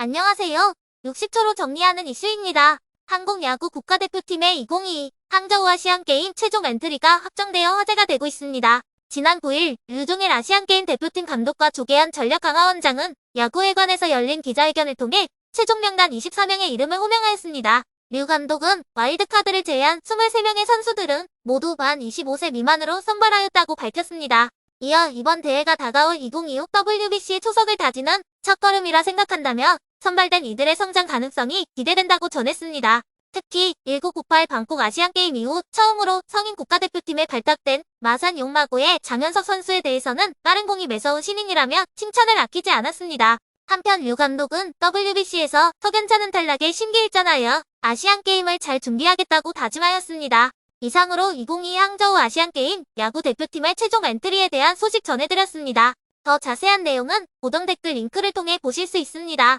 안녕하세요. 60초로 정리하는 이슈입니다. 한국 야구 국가대표팀의 2022 항저우 아시안게임 최종 엔트리가 확정되어 화제가 되고 있습니다. 지난 9일 류종일 아시안게임 대표팀 감독과 조계한 전력 강화 원장은 야구회관에서 열린 기자회견을 통해 최종 명단 24명의 이름을 호명하였습니다. 류 감독은 와일드카드를 제외한 23명의 선수들은 모두 만 25세 미만으로 선발하였다고 밝혔습니다. 이어 이번 대회가 다가올 2025 WBC의 초석을 다지는 첫걸음이라 생각한다며 선발된 이들의 성장 가능성이 기대된다고 전했습니다. 특히 1998 방콕 아시안게임 이후 처음으로 성인 국가대표팀에 발탁된 마산 용마고의 장현석 선수에 대해서는 빠른 공이 매서운 신인이라며 칭찬을 아끼지 않았습니다. 한편 류 감독은 WBC에서 더 괜찮은 탈락에 심기일전하여 아시안게임을 잘 준비하겠다고 다짐하였습니다. 이상으로 2022 항저우 아시안게임 야구 대표팀의 최종 엔트리에 대한 소식 전해드렸습니다. 더 자세한 내용은 고정 댓글 링크를 통해 보실 수 있습니다.